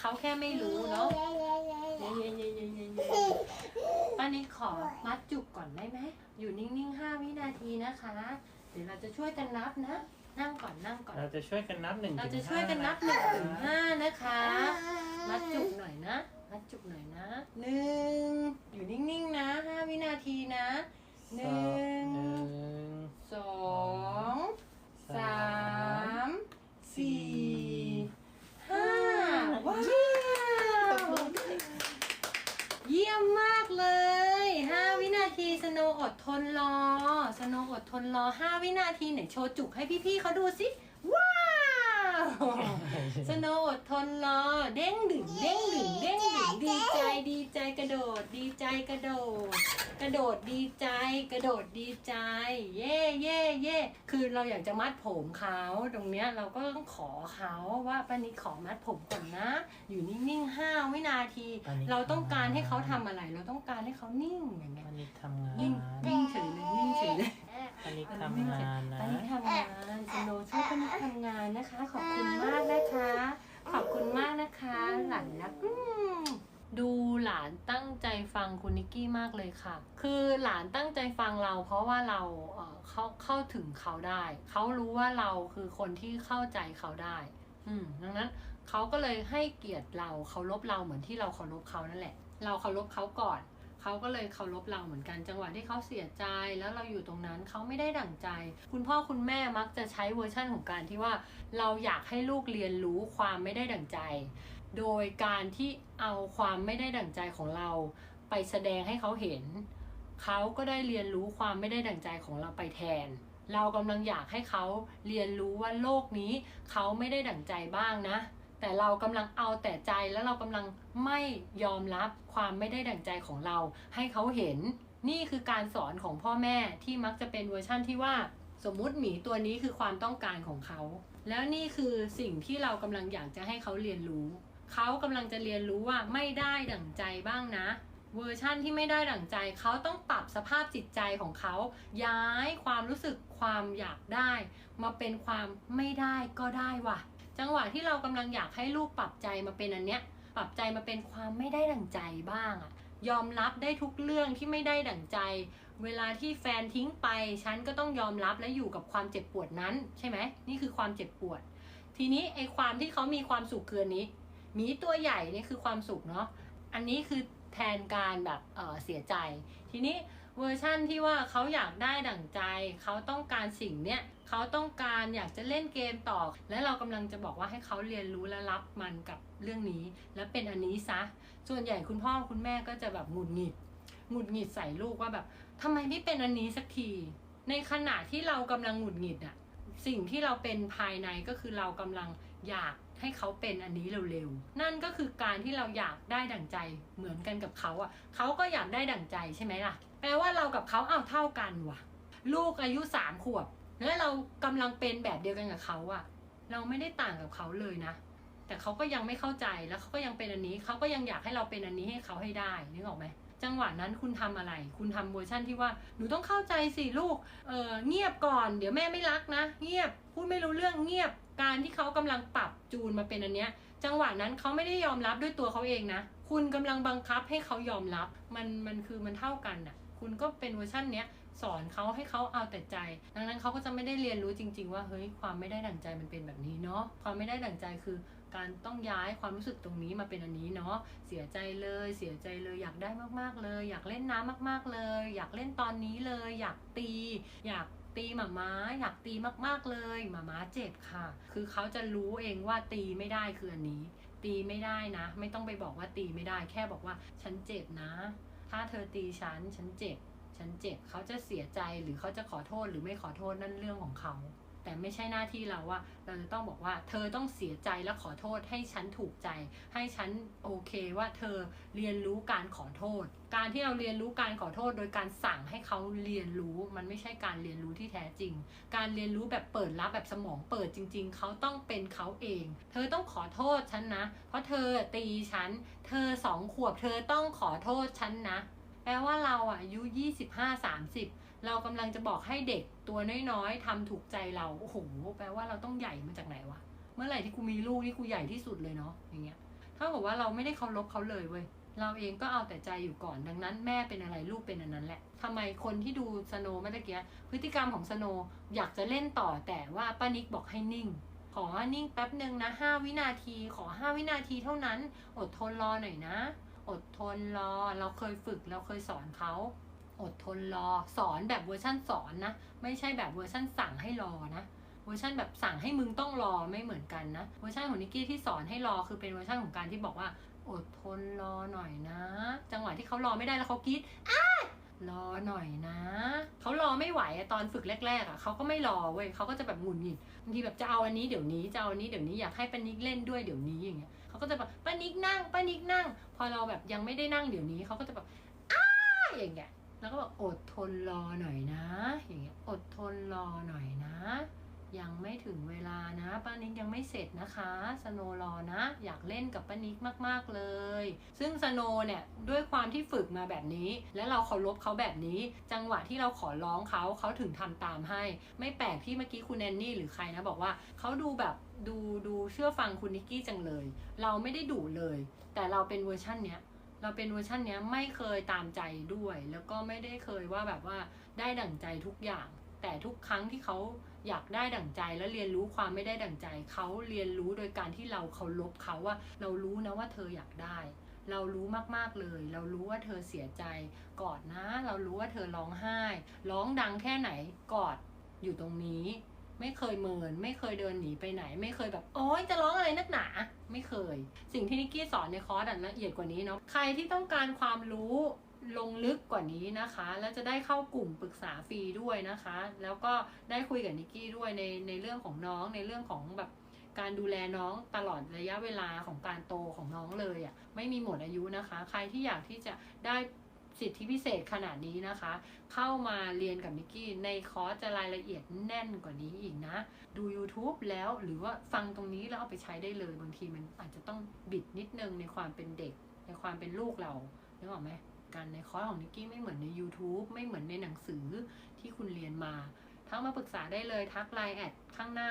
เขาแค่ไม่รู้เนาะเย็นเย็นเย็นเย็นเย็นป้านิดขอมัดจุกก่อนได้ไหมอยู่นิ่งๆห้าวินาทีนะคะ เดี๋ยวเราจะช่วยกันนับนะ นั่งก่อนนั่งก่อน เราจะช่วยกันนับหนึ่งเราถึจะงช่วยกันนับหห้านึ่งถึงห้านะคะ มัดจุกหน่อยนะ มัดจุกหน่อยนะหนึ่งอยู่นิ่งๆนะห้าวินาทีนะหสอนึ่ง ง หนึ่ง สองสามสี่ห้าว้าวเยี่ยมมากเลยห้าวินาที สโนว์อดทนรอ สโนว์อดทนรอห้าวินาทีไหนโชว์จุกให้พี่ๆเขาดูสิ ว้าว สโนว์อดทนรอ เด้งดึงเด้งดึงเด้งดึงดีใจดีใจ กระโดดดีใจกระโดด กระโดดดีใจ กระโดดดีใจ เย่เย่เย่คือเราอยากจะมัดผมเขาตรงเนี้ยเราก็ต้องขอเขาว่าป้านิดขอมัดผมก่อนนะ อยู่นิ่งๆห้าวินาทีเราต้องการให้เขาทำอะไร เราต้องการให้เขานิ่งอย่างเงี้ยอันนี้ทำงานนิ่งนิ่งเฉยเลยนิ่งเฉยเลยอันนี้ทำงานนะ ป้านิดทำงานสโนช่วยป้านิดทำงานนะคะ ขอบคุณมากนะคะ ขอบคุณมากนะคะ หลานรักอืมดูหลานตั้งใจฟั งคุณนิกกี้มากเลยค่ะ คือหลานตั้งใจฟังเราเพราะว่าเราเอ่อเข้าเข้าถึงเขาได้ เขารู้ว่าเราคือคนที่เข้าใจเขาได้ อืมดังนั้นเขาก็เลยให้เกียรติเราเคารพเราเหมือนที่เราเคารพเขานั่นแหละ เราเคารพเขาก่อนเขาก็เลยเคารพเราเหมือนกันจังหวะที่เขาเสียใจแล้วเราอยู่ตรงนั้นเขาไม่ได้ดั่งใจ คุณพ่อคุณแม่มักจะใช้เวอร์ชั่นของการที่ว่า เราอยากให้ลูกเรียนรู้ความไม่ได้ดั่งใจ โดยการที่เอาความไม่ได้ดั่งใจของเรา ไปแสดงให้เขาเห็น เขาก็ได้เรียนรู้ความไม่ได้ดั่งใจของเราไปแทน เรากำลังอยากให้เขาเรียนรู้ว่าโลกนี้ เขาไม่ได้ดั่งใจบ้างนะ แต่เรากำลังเอาแต่ใจแล้วเรากำลังไม่ยอมรับความไม่ได้ดั่งใจของเรา ให้เขาเห็น นี่คือการสอนของพ่อแม่ที่มักจะเป็นเวอร์ชั่นที่ว่าสมมุติหมีตัวนี้คือความต้องการของเขา แล้วนี่คือสิ่งที่เรากำลังอยากจะให้เขาเรียนรู้ เขากำลังจะเรียนรู้ว่าไม่ได้ดั่งใจบ้างนะ เวอร์ชั่นที่ไม่ได้ดั่งใจเขาต้องปรับสภาพจิตใจของเขา ย้ายความรู้สึกความอยากได้ มาเป็นความไม่ได้ก็ได้ว่ะ จังหวะที่เรากำลังอยากให้ลูกปรับใจมาเป็นอันเนี้ย ปรับใจมาเป็นความไม่ได้ดั่งใจบ้างอะยอมรับได้ทุกเรื่องที่ไม่ได้ดั่งใจ เวลาที่แฟนทิ้งไป ฉันก็ต้องยอมรับและอยู่กับความเจ็บปวดนั้น ใช่ไหมนี่คือความเจ็บปวด ทีนี้ไอความที่เขามีความสุขคืออันนี้ มีตัวใหญ่นี่คือความสุขเนาะอันนี้คือ แทนการแบบเเสียใจ ทีนี้เวอร์ชั่นที่ว่าเขาอยากได้ดั่งใจ เขาต้องการสิ่งเนี้ยเขาต้องการอยากจะเล่นเกมต่อ และเรากำลังจะบอกว่าให้เขาเรียนรู้และรับมันกับเรื่องนี้ และเป็นอันนี้ซะ ส่วนใหญ่คุณพ่อคุณแม่ก็จะแบบหงุดหงิดหงุดหงิดใส่ลูกว่าแบบทำไมไม่เป็นอันนี้สักที ในขณะที่เรากำลังหงุดหงิดอะสิ่งที่เราเป็นภายในก็คือเรากำลัง อยากให้เขาเป็นอันนี้เร็วๆ นั่นก็คือการที่เราอยากได้ดั่งใจเหมือนกันกับเขาอะเขาก็อยากได้ดั่งใจใช่ไหมล่ะ แปลว่าเรากับเขาเอาเท่ากันว่ะ ลูกอายุสามขวบ และเรากำลังเป็นแบบเดียวกันกับเขาอะ เราไม่ได้ต่างกับเขาเลยนะ แต่เขาก็ยังไม่เข้าใจแล้วเขาก็ยังเป็นอันนี้เขาก็ยังอยากให้เราเป็นอันนี้ให้เขาให้ได้นึกออกไหม จังหวะนั้นคุณทำอะไร คุณทำเวอร์ชั่นที่ว่าหนูต้องเข้าใจสิลูกเออเงียบก่อน เดี๋ยวแม่ไม่รักนะ เงียบพูดไม่รู้เรื่องเงียบการที่เขากำลังปรับจูนมาเป็นอันเนี้ย จังหวะนั้นเขาไม่ได้ยอมรับด้วยตัวเขาเองนะ คุณกำลังบังคับให้เขายอมรับ มันมันคือมันเท่ากันน่ะคุณก็เป็นเวอร์ชันเนี้ยสอนเขาให้เขาเอาแต่ใจ ดังนั้นเขาก็จะไม่ได้เรียนรู้จริง ๆ ว่าเฮ้ยความไม่ได้ดั่งใจมันเป็นแบบนี้เนาะความไม่ได้ดั่งใจคือ การต้องย้ายความรู้สึกตรงนี้มาเป็นอันนี้เนาะเสียใจเลยเสียใจเลยอยากได้มากๆเลย อยากเล่นน้ำมากๆเลย อยากเล่นตอนนี้เลย อยากตี อยากตีหมาม้าอยากตีมากๆเลยหมาม้าเจ็บค่ะ คือเขาจะรู้เองว่าตีไม่ได้คืออันนี้ ตีไม่ได้นะ ไม่ต้องไปบอกว่าตีไม่ได้ แค่บอกว่าฉันเจ็บนะ ถ้าเธอตีฉันฉันเจ็บฉันเจ็บเขาจะเสียใจหรือเขาจะขอโทษหรือไม่ขอโทษนั่นเรื่องของเขา แต่ไม่ใช่หน้าที่เราว่า เราจะต้องบอกว่า เธอต้องเสียใจและขอโทษให้ฉันถูกใจ ให้ฉันโอเคว่าเธอเรียนรู้การขอโทษ การที่เราเรียนรู้การขอโทษ โดยการสั่งให้เขาเรียนรู้ มันไม่ใช่การเรียนรู้ที่แท้จริง การเรียนรู้แบบเปิดรับแบบสมองเปิดจริง ๆ เขาต้องเป็นเขาเอง เธอต้องขอโทษฉันนะ เพราะเธอตีฉัน เธอสองขวบ เธอต้องขอโทษฉันนะ แปลว่าเราอะอายุ 25 30 เรากำลังจะบอกให้เด็ก ตัวน้อยๆทำถูกใจเราโอ้โหแปลว่าเราต้องใหญ่มาจากไหนวะเมื่อไหร่ที่กูมีลูกนี่กูใหญ่ที่สุดเลยเนาะอย่างเงี้ยเท่ากับว่าเราไม่ได้เคารพเขาเลยเว้ยเราเองก็เอาแต่ใจอยู่ก่อนดังนั้นแม่เป็นอะไรลูกเป็นอันนั้นแหละทำไมคนที่ดูสโนว์เมื่อตะกี้พฤติกรรมของสโนว์อยากจะเล่นต่อแต่ว่าป้านิกบอกให้นิ่ง ขอนิ่งแป๊บหนึ่งนะห้าวินาทีขอห้าวินาทีเท่านั้น อดทนรอหน่อยนะ อดทนรอเราเคยฝึกเราเคยสอนเขา อดทนรอสอนแบบเวอร์ชั่นสอนนะ ไม่ใช่แบบเวอร์ชั่นสั่งให้รอนะเวอร์ชันแบบสั่งให้มึงต้องรอไม่เหมือนกันนะเวอร์ชันของนิกกี้ที่สอนให้รอคือเป็นเวอร์ชันของการที่บอกว่า อดทนรอหน่อยนะ จังหวะที่เขารอไม่ได้แล้วเขากรีดอ้ารอหน่อยนะ เขารอไม่ไหวอะตอนฝึกแรกๆอะเขาก็ไม่รอเว้ยเขาก็จะแบบหงุดหงิดบางทีแบบจะเอาอันนี้เดี๋ยวนี้จะเอาอันนี้เดี๋ยวนี้อยากให้ป้านิกเล่นด้วยเดี๋ยวนี้อย่างเงี้ยเขาก็จะแบบป้านิกนั่งป้านิกนั่ง พอเราแบบยังไม่ได้นั่งเดี๋ยวนี้เขาก็จะแบบอ้าอย่างเงี้ย แล้วก็บอกอดทนรอหน่อยนะ อย่างเงี้ยอดทนรอหน่อยนะ ยังไม่ถึงเวลานะป้านิกยังไม่เสร็จนะคะสโนรอนะ อยากเล่นกับป้านิกมากๆเลย ซึ่งสโนเนี่ยด้วยความที่ฝึกมาแบบนี้ และเราเคารพเขาแบบนี้ จังหวะที่เราขอร้องเขาเขาถึงทำตามให้ ไม่แปลกที่เมื่อกี้คุณแอนนี่หรือใครนะบอกว่าเขาดูแบบดูดูเชื่อฟังคุณนิกกี้จังเลย เราไม่ได้ดุเลย แต่เราเป็นเวอร์ชั่นเนี้ย เราเป็นเวอร์ชันเนี้ยไม่เคยตามใจด้วย แล้วก็ไม่ได้เคยว่าแบบว่าได้ดั่งใจทุกอย่าง แต่ทุกครั้งที่เขาอยากได้ดั่งใจและเรียนรู้ความไม่ได้ดั่งใจ เขาเรียนรู้โดยการที่เราเคารพเขาว่า เรารู้นะว่าเธออยากได้ เรารู้มากๆเลย เรารู้ว่าเธอเสียใจ กอดนะ เรารู้ว่าเธอร้องไห้ ร้องดังแค่ไหนกอดอยู่ตรงนี้ ไม่เคยเมิน ไม่เคยเดินหนีไปไหน ไม่เคยแบบโอ๊ยจะร้องอะไรนักหนา ไม่เคย สิ่งที่นิกกี้สอนในคอร์สละเอียดกว่านี้เนาะใครที่ต้องการความรู้ลงลึกกว่านี้นะคะ แล้วจะได้เข้ากลุ่มปรึกษาฟรีด้วยนะคะ แล้วก็ได้คุยกับนิกกี้ด้วยในในเรื่องของน้องในเรื่องของแบบการดูแลน้องตลอดระยะเวลาของการโตของน้องเลยอะ่ะไม่มีหมดอายุนะคะ ใครที่อยากที่จะได้ สิทธิพิเศษขนาดนี้นะคะ เข้ามาเรียนกับนิกกี้ในคอร์สจะรายละเอียดแน่นกว่านี้อีกนะ ดู YouTube แล้วหรือว่าฟังตรงนี้แล้วเอาไปใช้ได้เลยบางทีมันอาจจะต้องบิดนิดนึงในความเป็นเด็ก ในความเป็นลูกเรานึกออกไหมการในคอร์สของนิกกี้ไม่เหมือนใน YouTube ไม่เหมือนในหนังสือที่คุณเรียนมา ทักมาปรึกษาได้เลยทักไลน์แอดข้างหน้า